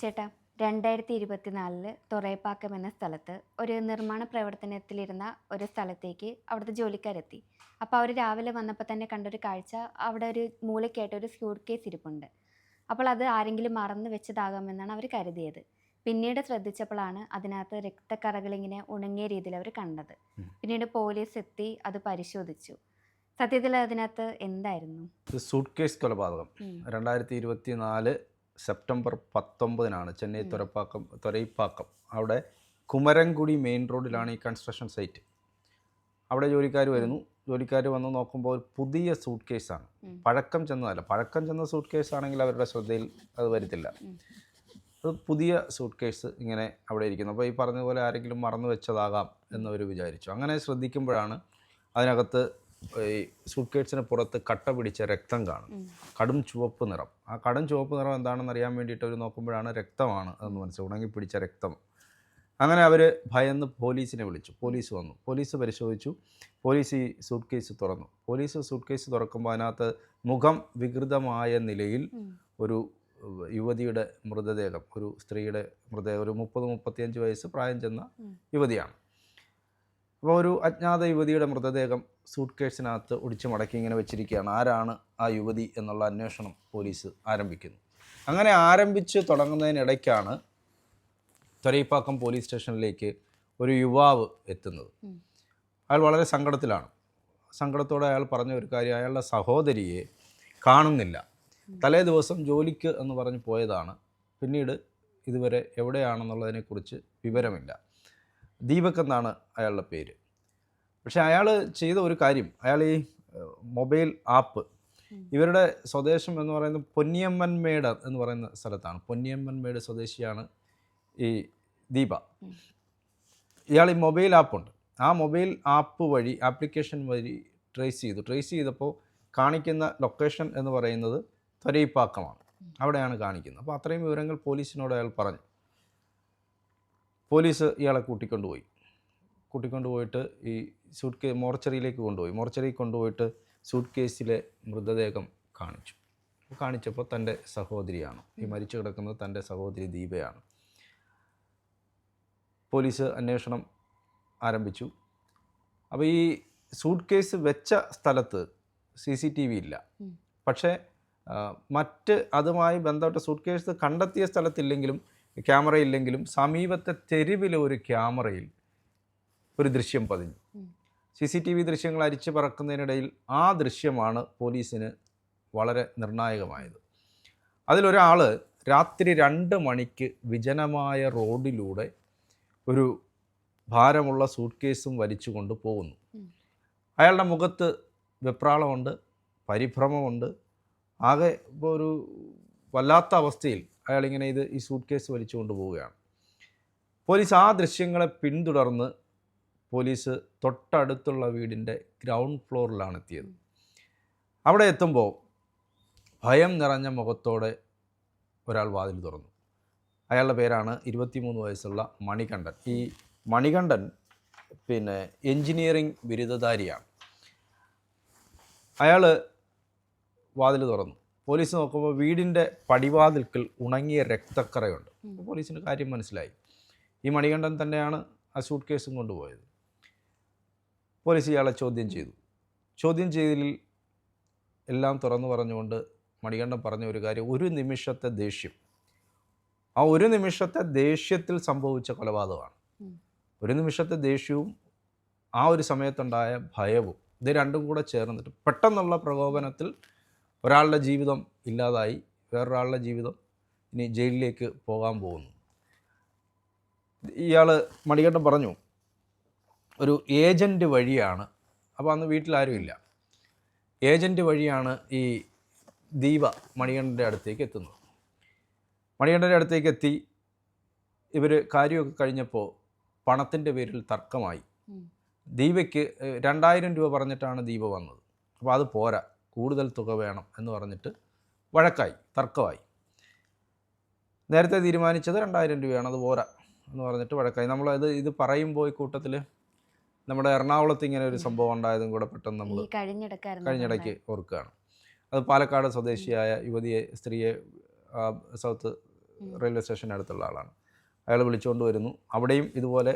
ചേട്ടാ രണ്ടായിരത്തി ഇരുപത്തിനാലിൽ തുറയപ്പാക്കം എന്ന സ്ഥലത്ത് ഒരു നിർമ്മാണ പ്രവർത്തനത്തിലിരുന്ന ഒരു സ്ഥലത്തേക്ക് അവിടുത്തെ ജോലിക്കാരെത്തി. അപ്പോൾ അവർ രാവിലെ വന്നപ്പോൾ തന്നെ കണ്ടൊരു കാഴ്ച അവിടെ ഒരു മൂലയ്ക്കായിട്ട് ഒരു സ്യൂട്ട് കേസ് ഇരിപ്പുണ്ട്. അപ്പോൾ അത് ആരെങ്കിലും മറന്നു വെച്ചതാകാമെന്നാണ് അവർ കരുതിയത്. പിന്നീട് ശ്രദ്ധിച്ചപ്പോഴാണ് അതിനകത്ത് രക്തക്കറകൾ ഇങ്ങനെ ഉണങ്ങിയ രീതിയിൽ അവർ കണ്ടത്. പിന്നീട് പോലീസ് എത്തി അത് പരിശോധിച്ചു. സത്യത്തിൽ അതിനകത്ത് എന്തായിരുന്നു? സൂട്ട് കേസ് കൊലപാതകം. രണ്ടായിരത്തി ഇരുപത്തി നാല് സെപ്റ്റംബർ പത്തൊമ്പതിനാണ് ചെന്നൈ. തുരപ്പാക്കം തുരയിപ്പാക്കം. അവിടെ കുമരംകുടി മെയിൻ റോഡിലാണ് ഈ കൺസ്ട്രക്ഷൻ സൈറ്റ് അവിടെ ജോലിക്കാർ വരുന്നു. ജോലിക്കാർ വന്ന് നോക്കുമ്പോൾ ഒരു പുതിയ സൂട്ട് കേസാണ് പഴക്കം ചെന്നതല്ല. പഴക്കം ചെന്ന സൂട്ട് കേസ് ആണെങ്കിൽ അവരുടെ ശ്രദ്ധയിൽ അത് വരുത്തില്ല. അത് പുതിയ സൂട്ട് കേസ് ഇങ്ങനെ അവിടെ ഇരിക്കുന്നു. അപ്പോൾ ഈ പറഞ്ഞതുപോലെ ആരെങ്കിലും മറന്നു വെച്ചതാകാം എന്നവർ വിചാരിച്ചു. അങ്ങനെ ശ്രദ്ധിക്കുമ്പോഴാണ് അതിനകത്ത് ഈ സൂട്ട് കേസിന് പുറത്ത് കട്ട പിടിച്ച രക്തം കാണും. കടും ചുവപ്പ് നിറം. ആ കടും ചുവപ്പ് നിറം എന്താണെന്ന് അറിയാൻ വേണ്ടിയിട്ട് അവർ നോക്കുമ്പോഴാണ് രക്തമാണ് എന്ന് മനസ്സിലായി ഉണങ്ങി പിടിച്ച രക്തം. അങ്ങനെ അവർ ഭയന്ന് പോലീസിനെ വിളിച്ചു. പോലീസ് വന്നു. പോലീസ് പരിശോധിച്ചു. പോലീസ് ഈ സൂട്ട് കേസ് തുറന്നു. പോലീസ് സൂട്ട് കേസ് തുറക്കുമ്പോൾ അതിനകത്ത് മുഖം വികൃതമായ നിലയിൽ ഒരു യുവതിയുടെ മൃതദേഹം. ഒരു സ്ത്രീയുടെ മൃതദേഹം. ഒരു മുപ്പത് മുപ്പത്തിയഞ്ച് വയസ്സ് പ്രായം ചെന്ന യുവതിയാണ്. അപ്പോൾ ഒരു അജ്ഞാത യുവതിയുടെ മൃതദേഹം സൂട്ട് കേസിനകത്ത് ഒടിച്ചു മടക്കി ഇങ്ങനെ വെച്ചിരിക്കുകയാണ്. ആരാണ് ആ യുവതി എന്നുള്ള അന്വേഷണം പോലീസ് ആരംഭിക്കുന്നു. അങ്ങനെ ആരംഭിച്ച് തുടങ്ങുന്നതിനിടയ്ക്കാണ് തൊരൈപ്പാക്കം പോലീസ് സ്റ്റേഷനിലേക്ക് ഒരു യുവാവ് എത്തുന്നത്. അയാൾ വളരെ സങ്കടത്തിലാണ്. സങ്കടത്തോടെ അയാൾ പറഞ്ഞ ഒരു കാര്യം അയാളുടെ സഹോദരിയെ കാണുന്നില്ല. തലേ ദിവസം ജോലിക്ക് എന്ന് പറഞ്ഞ് പോയതാണ്. പിന്നീട് ഇതുവരെ എവിടെയാണെന്നുള്ളതിനെക്കുറിച്ച് വിവരമില്ല. ദീപക് എന്നാണ് അയാളുടെ പേര്. പക്ഷേ അയാൾ ചെയ്ത ഒരു കാര്യം അയാൾ ഈ മൊബൈൽ ആപ്പ് ഇവരുടെ സ്വദേശം എന്ന് പറയുന്നത് പൊന്നിയമ്മൻമേട് എന്ന് പറയുന്ന സ്ഥലത്താണ്. പൊന്നിയമ്മൻമേട് സ്വദേശിയാണ് ഈ ദീപ. ഇയാൾ ഈ മൊബൈൽ ആപ്പുണ്ട്. ആ മൊബൈൽ ആപ്പ് വഴി ആപ്ലിക്കേഷൻ വഴി ട്രേസ് ചെയ്തു. ട്രേസ് ചെയ്തപ്പോൾ കാണിക്കുന്ന ലൊക്കേഷൻ എന്ന് പറയുന്നത് ത്വരയിപ്പാക്കമാണ്. അവിടെയാണ് കാണിക്കുന്നത്. അപ്പോൾ അത്രയും വിവരങ്ങൾ പോലീസിനോട് അയാൾ പറഞ്ഞു. പോലീസ് ഇയാളെ കൂട്ടിക്കൊണ്ടുപോയി. കൂട്ടിക്കൊണ്ടുപോയിട്ട് ഈ സൂട്ട് കേ മോർച്ചറിയിലേക്ക് കൊണ്ടുപോയി. മോർച്ചറിയിൽ കൊണ്ടുപോയിട്ട് സൂട്ട് കേസിലെ മൃതദേഹം കാണിച്ചു. കാണിച്ചപ്പോൾ തന്റെ സഹോദരിയാണ്. ഈ മരിച്ചു കിടക്കുന്നത് തന്റെ സഹോദരി ദീപയാണ്. പോലീസ് അന്വേഷണം ആരംഭിച്ചു. അപ്പോൾ ഈ സൂട്ട് കേസ് വെച്ച സ്ഥലത്ത് സി സി ടി വി ഇല്ല. പക്ഷേ മറ്റ് അതുമായി ബന്ധപ്പെട്ട സൂട്ട് കേസ് കണ്ടെത്തിയ സ്ഥലത്തില്ലെങ്കിലും ക്യാമറ ഇല്ലെങ്കിലും സമീപത്തെ തെരുവിലെ ഒരു ക്യാമറയിൽ ഒരു ദൃശ്യം പതിഞ്ഞു. സി സി ടി വി ദൃശ്യങ്ങൾ അരിച്ചു പറക്കുന്നതിനിടയിൽ ആ ദൃശ്യമാണ് പോലീസിന് വളരെ നിർണായകമായത്. അതിലൊരാൾ രാത്രി രണ്ട് മണിക്ക് വിജനമായ റോഡിലൂടെ ഒരു ഭാരമുള്ള സൂട്ട് കേസും വലിച്ചുകൊണ്ട് പോകുന്നു. അയാളുടെ മുഖത്ത് വെപ്രാളമുണ്ട് പരിഭ്രമമുണ്ട്. ആകെ ഇപ്പോൾ ഒരു വല്ലാത്ത അവസ്ഥയിൽ അയാളിങ്ങനെ ഇത് ഈ സൂട്ട് കേസ് വലിച്ചുകൊണ്ട് പോവുകയാണ്. പോലീസ് ആ ദൃശ്യങ്ങളെ പിന്തുടർന്ന് പോലീസ് തൊട്ടടുത്തുള്ള വീടിന്റെ ഗ്രൗണ്ട് ഫ്ലോറിലാണ് എത്തിയത്. അവിടെ എത്തുമ്പോൾ ഭയം നിറഞ്ഞ മുഖത്തോടെ ഒരാൾ വാതിൽ തുറന്നു. അയാളുടെ പേരാണ് ഇരുപത്തിമൂന്ന് വയസ്സുള്ള മണികണ്ഠൻ. ഈ മണികണ്ഠൻ പിന്നെ എൻജിനീയറിംഗ് ബിരുദധാരിയാണ്. അയാൾ വാതിൽ തുറന്നു. പോലീസ് നോക്കുമ്പോൾ വീടിന്റെ പടിവാതിൽക്കൽ ഉണങ്ങിയ രക്തക്കറയുണ്ട്. അപ്പോൾ പോലീസിന് കാര്യം മനസ്സിലായി. ഈ മണികണ്ഠൻ തന്നെയാണ് ആ സൂട്ട് കേസും കൊണ്ടുപോയത്. പോലീസ് ഇയാളെ ചോദ്യം ചെയ്തു. ചോദ്യം ചെയ്തതിൽ എല്ലാം തുറന്നു പറഞ്ഞുകൊണ്ട് മണികണ്ഠൻ പറഞ്ഞ ഒരു കാര്യം ഒരു നിമിഷത്തെ ദേഷ്യം. ആ ഒരു നിമിഷത്തെ ദേഷ്യത്തിൽ സംഭവിച്ച കൊലപാതകമാണ്. ഒരു നിമിഷത്തെ ദേഷ്യവും ആ ഒരു സമയത്തുണ്ടായ ഭയവും ഇത് രണ്ടും കൂടെ ചേർന്നിട്ട് പെട്ടെന്നുള്ള പ്രകോപനത്തിൽ ഒരാളുടെ ജീവിതം ഇല്ലാതായി വേറൊരാളുടെ ജീവിതം ഇനി ജയിലിലേക്ക് പോകാൻ പോകുന്നു. ഇയാൾ മണികണ്ഠൻ പറഞ്ഞു ഒരു ഏജന്റ് വഴിയാണ്. അപ്പോൾ അന്ന് വീട്ടിലാരും ഇല്ല. ഏജന്റ് വഴിയാണ് ഈ ദീപ മണികണ്ഠന്റെ അടുത്തേക്ക് എത്തുന്നത്. മണികണ്ഠന്റെ അടുത്തേക്ക് എത്തി ഇവർ കാര്യമൊക്കെ കഴിഞ്ഞപ്പോൾ പണത്തിന്റെ പേരിൽ തർക്കമായി. ദീപയ്ക്ക് രണ്ടായിരം രൂപ പറഞ്ഞിട്ടാണ് ദീപ വന്നത്. അപ്പോൾ അത് പോരാ. കൂടുതൽ തുക വേണം എന്ന് പറഞ്ഞിട്ട് വഴക്കായി തർക്കമായി. നേരത്തെ തീരുമാനിച്ചത് രണ്ടായിരം രൂപയാണ് അത് പോരാ എന്ന് പറഞ്ഞിട്ട് വഴക്കായി. നമ്മളത് ഇത് പറയുമ്പോൾ ഈ കൂട്ടത്തിൽ നമ്മുടെ എറണാകുളത്ത് ഇങ്ങനെ ഒരു സംഭവം ഉണ്ടായതും കൂടെ പെട്ടെന്ന് നമ്മൾ കഴിഞ്ഞിടയ്ക്ക് ഓർക്കുകയാണ്. അത് പാലക്കാട് സ്വദേശിയായ യുവതിയെ സ്ത്രീയെ സൗത്ത് റെയിൽവേ സ്റ്റേഷന്റെ അടുത്തുള്ള ആളാണ്. അയാൾ വിളിച്ചുകൊണ്ട് വരുന്നു. അവിടെയും ഇതുപോലെ.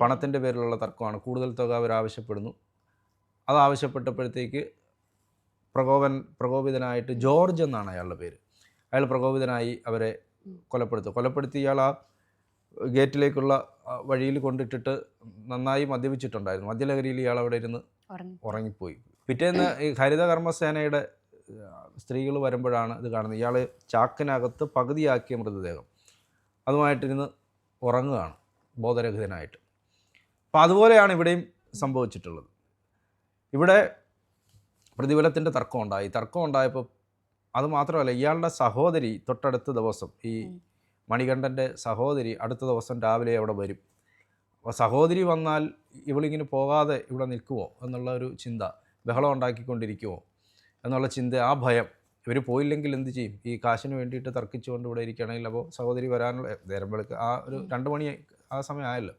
പണത്തിന്റെ പേരിലുള്ള തർക്കമാണ്. കൂടുതൽ തുക അവർ ആവശ്യപ്പെടുന്നു അത് ആവശ്യപ്പെട്ടപ്പോഴത്തേക്ക് പ്രകോപൻ പ്രകോപിതനായിട്ട് ജോർജ് എന്നാണ് അയാളുടെ പേര്. അയാൾ പ്രകോപിതനായി അവരെ കൊലപ്പെടുത്തും. കൊലപ്പെടുത്തി ഇയാൾ ആ ഗേറ്റിലേക്കുള്ള വഴിയിൽ കൊണ്ടിട്ടിട്ട് നന്നായി മദ്യപിച്ചിട്ടുണ്ടായിരുന്നു. മദ്യലഹരിയിൽ ഇയാൾ അവിടെ ഇരുന്ന് ഉറങ്ങി. ഉറങ്ങിപ്പോയി. പിറ്റേന്ന് ഈ ഹരിത കർമ്മസേനയുടെ സ്ത്രീകൾ വരുമ്പോഴാണ് ഇത് കാണുന്നത്. ഇയാൾ ചാക്കിനകത്ത് പകുതിയാക്കിയ മൃതദേഹം. അതുമായിട്ടിരുന്ന് ഉറങ്ങുകയാണ് ബോധരഹിതനായിട്ട്. അപ്പോൾ അതുപോലെയാണ് ഇവിടെയും സംഭവിച്ചിട്ടുള്ളത്. ഇവിടെ പ്രതിഫലത്തിന്റെ തർക്കം ഉണ്ടായി തർക്കം ഉണ്ടായപ്പോൾ അത് മാത്രമല്ല ഇയാളുടെ സഹോദരി തൊട്ടടുത്ത ദിവസം ഈ മണികണ്ഠന്റെ സഹോദരി അടുത്ത ദിവസം രാവിലെ അവിടെ വരും. അപ്പോൾ സഹോദരി വന്നാൽ ഇവളിങ്ങനെ പോകാതെ ഇവിടെ നിൽക്കുമോ എന്നുള്ള ഒരു ചിന്ത ബഹളം ഉണ്ടാക്കിക്കൊണ്ടിരിക്കുമോ എന്നുള്ള ചിന്ത ആ ഭയം. ഇവർ പോയില്ലെങ്കിൽ എന്ത് ചെയ്യും? ഈ കാശിന് വേണ്ടിയിട്ട് തർക്കിച്ചുകൊണ്ട് ഇവിടെ ഇരിക്കുകയാണെങ്കിൽ അപ്പോൾ സഹോദരി വരാനുള്ള നേരം വെളുക്ക് ആ ഒരു രണ്ട് മണി ആ സമയം ആയല്ലോ.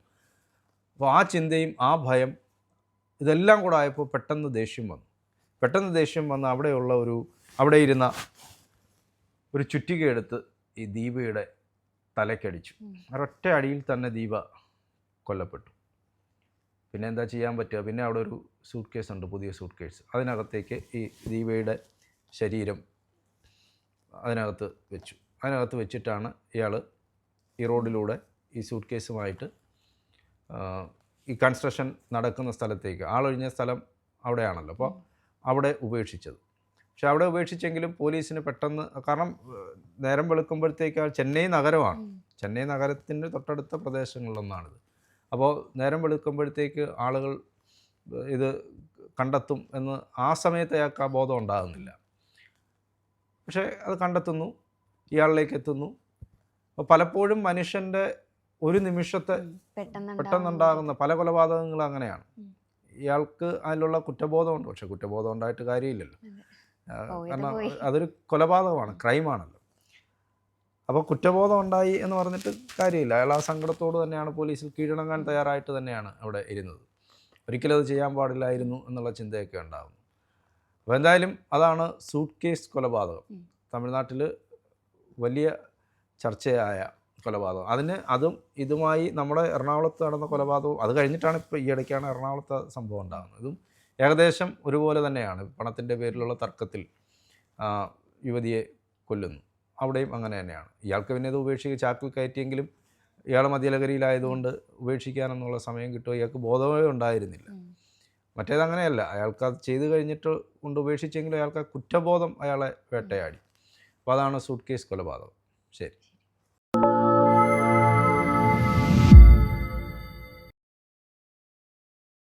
അപ്പോൾ ആ ചിന്തയും ആ ഭയം ഇതെല്ലാം കൂടെ ആയപ്പോൾ പെട്ടെന്ന് ദേഷ്യം വന്നു. പെട്ടെന്ന് ദേഷ്യം വന്ന് അവിടെയുള്ള ഒരു അവിടെ ഇരുന്ന ഒരു ചുറ്റിക എടുത്ത് ഈ ദീപയുടെ തലക്കടിച്ചു ഒരൊറ്റ അടിയിൽ തന്നെ ദീപ കൊല്ലപ്പെട്ടു. പിന്നെ എന്താ ചെയ്യാൻ പറ്റുക? പിന്നെ അവിടെ ഒരു സൂട്ട് കേസ് ഉണ്ട് പുതിയ സൂട്ട് കേസ് അതിനകത്തേക്ക് ഈ ദീപയുടെ ശരീരം അതിനകത്ത് വെച്ചു. അതിനകത്ത് വെച്ചിട്ടാണ് ഇയാൾ ഈ റോഡിലൂടെ ഈ സൂട്ട് കേസുമായിട്ട് ഈ കൺസ്ട്രക്ഷൻ നടക്കുന്ന സ്ഥലത്തേക്ക്. ആളൊഴിഞ്ഞ സ്ഥലം അവിടെയാണല്ലോ. അപ്പോൾ അവിടെ ഉപേക്ഷിച്ചത്. പക്ഷെ അവിടെ ഉപേക്ഷിച്ചെങ്കിലും പോലീസിന് പെട്ടെന്ന് കാരണം നേരം വെളുക്കുമ്പോഴത്തേക്ക് ചെന്നൈ നഗരമാണ്. ചെന്നൈ നഗരത്തിന്റെ തൊട്ടടുത്ത പ്രദേശങ്ങളിലൊന്നാണിത്. അപ്പോൾ നേരം വെളുക്കുമ്പോഴത്തേക്ക് ആളുകൾ ഇത് കണ്ടെത്തും എന്ന് ആ സമയത്ത് അയാൾക്ക് ആ ബോധം ഉണ്ടാകുന്നില്ല. പക്ഷേ അത് കണ്ടെത്തുന്നു ഇയാളിലേക്ക് എത്തുന്നു. അപ്പോൾ പലപ്പോഴും മനുഷ്യന്റെ ഒരു നിമിഷത്തെ പെട്ടെന്ന് പെട്ടെന്നുണ്ടാകുന്ന പല കൊലപാതകങ്ങളും അങ്ങനെയാണ്. ഇയാൾക്ക് അതിലുള്ള കുറ്റബോധമുണ്ട്. പക്ഷെ കുറ്റബോധം ഉണ്ടായിട്ട് കാര്യമില്ലല്ലോ. കാരണം അതൊരു കൊലപാതകമാണ് ക്രൈമാണല്ലോ. അപ്പോൾ കുറ്റബോധം ഉണ്ടായി എന്ന് പറഞ്ഞിട്ട് കാര്യമില്ല. അയാൾ ആ സങ്കടത്തോട് തന്നെയാണ് പോലീസിൽ കീഴടങ്ങാൻ തയ്യാറായിട്ട് തന്നെയാണ് അവിടെ ഇരുന്നത്. ഒരിക്കലും അത് ചെയ്യാൻ പാടില്ലായിരുന്നു എന്നുള്ള ചിന്തയൊക്കെ ഉണ്ടാകുന്നു അപ്പോൾ എന്തായാലും അതാണ് സൂട്ട് കേസ് കൊലപാതകം. തമിഴ്നാട്ടിൽ വലിയ ചർച്ചയായ കൊലപാതകം. അതിന് അതും ഇതുമായി നമ്മുടെ എറണാകുളത്ത് നടന്ന കൊലപാതകവും അത് കഴിഞ്ഞിട്ടാണ് ഇപ്പോൾ ഈ ഇടയ്ക്കാണ് എറണാകുളത്ത് സംഭവം ഉണ്ടാകുന്നത്. ഇതും ഏകദേശം ഒരുപോലെ തന്നെയാണ്. പണത്തിന്റെ പേരിലുള്ള തർക്കത്തിൽ യുവതിയെ കൊല്ലുന്നു. അവിടെയും അങ്ങനെ തന്നെയാണ്. ഇയാൾക്ക് പിന്നെ ഇത് ഉപേക്ഷിച്ച് ചാക്കിൽ കയറ്റിയെങ്കിലും ഇയാൾ മദ്യലഹരിയിലായതുകൊണ്ട് ഉപേക്ഷിക്കാനെന്നുള്ള സമയം കിട്ടുമോ? ഇയാൾക്ക് ബോധമേ ഉണ്ടായിരുന്നില്ല. മറ്റേത് അങ്ങനെയല്ല. അയാൾക്ക് അത് ചെയ്ത് കഴിഞ്ഞിട്ട് കൊണ്ട് ഉപേക്ഷിച്ചെങ്കിലും അയാൾക്ക് കുറ്റബോധം അയാളെ വേട്ടയാടി. അപ്പോൾ അതാണ് സൂട്ട് കേസ് കൊലപാതകം. ശരി.